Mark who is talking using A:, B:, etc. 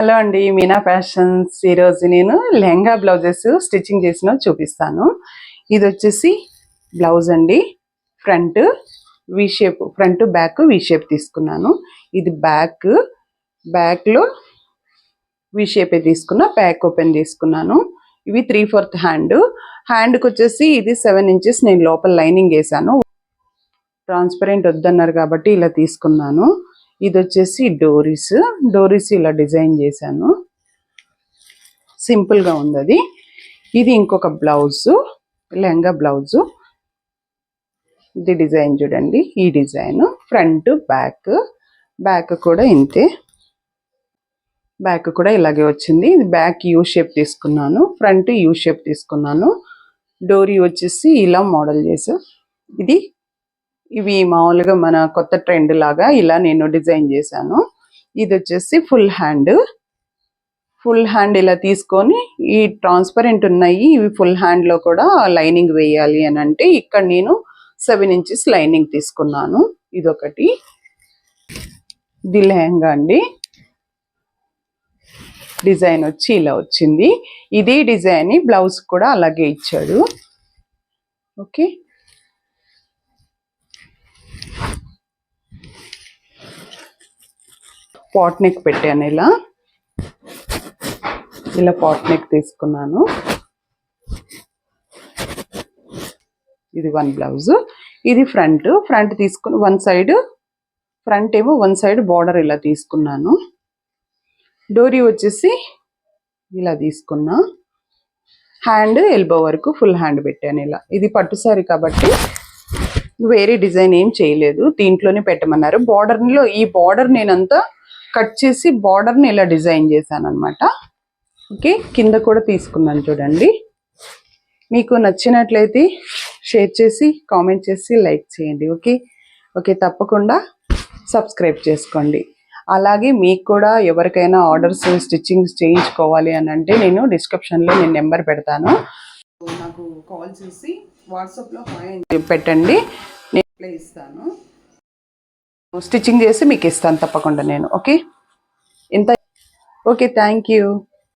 A: Hello అండి Meena fashions. ఈరోజు నేను లెహంగా బ్లౌజెస్ స్టిచ్చింగ్ చేసిన చూపిస్తాను. ఇది వచ్చేసి బ్లౌజ్ అండి. Front V shape front back V shape తీసుకున్నాను. ఇది బ్యాక్ బ్యాక్లో వి షేపే తీసుకున్నా బ్యాక్ ఓపెన్ తీసుకున్నాను. ఇవి త్రీ ఫోర్త్ హ్యాండ్ హ్యాండ్కి వచ్చేసి ఇది సెవెన్ ఇంచెస్ నేను లోపల లైనింగ్ వేసాను. ట్రాన్స్పరెంట్ వద్దన్నారు కాబట్టి ఇలా తీసుకున్నాను. ఇది వచ్చేసి డోరీస్. డోరీస్ ఇలా డిజైన్ చేశాను. సింపుల్గా ఉంది అది ఇది ఇంకొక బ్లౌజు లెహంగా బ్లౌజు. ఇది డిజైన్ చూడండి. ఈ డిజైన్. Front back. బ్యాక్ కూడా ఇంతే. బ్యాక్ కూడా ఇలాగే వచ్చింది. ఇది బ్యాక్ యూ షేప్ తీసుకున్నాను. ఫ్రంట్ యూ షేప్ తీసుకున్నాను. డోరీ వచ్చేసి ఇలా మోడల్ చేసా ఇది ఇవి మామూలుగా మన కొత్త ట్రెండ్ లాగా ఇలా నేను డిజైన్ చేశాను. ఇది వచ్చేసి ఫుల్ హ్యాండ్. ఫుల్ హ్యాండ్ ఇలా తీసుకొని ఈ ట్రాన్స్పరెంట్ ఉన్నాయి. ఇవి ఫుల్ హ్యాండ్లో కూడా లైనింగ్ వేయాలి అని అంటే ఇక్కడ నేను సెవెన్ ఇంచెస్ లైనింగ్ తీసుకున్నాను. ఇదొకటి. ఇది లెహంగా అండి. డిజైన్ వచ్చి ఇలా వచ్చింది. ఇదే డిజైన్ బ్లౌజ్ కూడా అలాగే ఇచ్చాడు. ఓకే. పాట్ నెక్ పెట్టాను ఇలా. ఇలా పాట్ నెక్ తీసుకున్నాను. ఇది వన్ బ్లౌజ్ ఇది ఫ్రంట్ ఫ్రంట్ తీసుకుని వన్ సైడ్ ఫ్రంట్ ఏమో వన్ సైడ్ బార్డర్ ఇలా తీసుకున్నాను. డోరీ వచ్చేసి ఇలా తీసుకున్నా. హ్యాండ్ ఎల్బో వరకు ఫుల్ హ్యాండ్ పెట్టాను ఇలా. ఇది పట్టు సారీ కాబట్టి వేరే డిజైన్ ఏం చేయలేదు. దీంట్లోనే పెట్టమన్నారు. బార్డర్లో ఈ బార్డర్ నేనంతా కట్ చేసి బార్డర్ని ఇలా డిజైన్ చేశాను అనమాట ఓకే కింద కూడా తీసుకున్నాను చూడండి. మీకు నచ్చినట్లయితే షేర్ చేసి కామెంట్ చేసి లైక్ చేయండి ఓకే ఓకే తప్పకుండా సబ్స్క్రైబ్ చేసుకోండి. అలాగే మీకు కూడా ఎవరికైనా ఆర్డర్స్ స్టిచ్చింగ్స్ చేయించుకోవాలి అని అంటే నేను డిస్క్రిప్షన్లో నేను నెంబర్ పెడతాను. నాకు కాల్ చేసి వాట్సాప్లో పెట్టండి నేను ఇస్తాను. స్టిచ్చింగ్ చేసి మీకు ఇస్తాను తప్పకుండా నేను ఓకే ఇంత ఓకే థ్యాంక్ యూ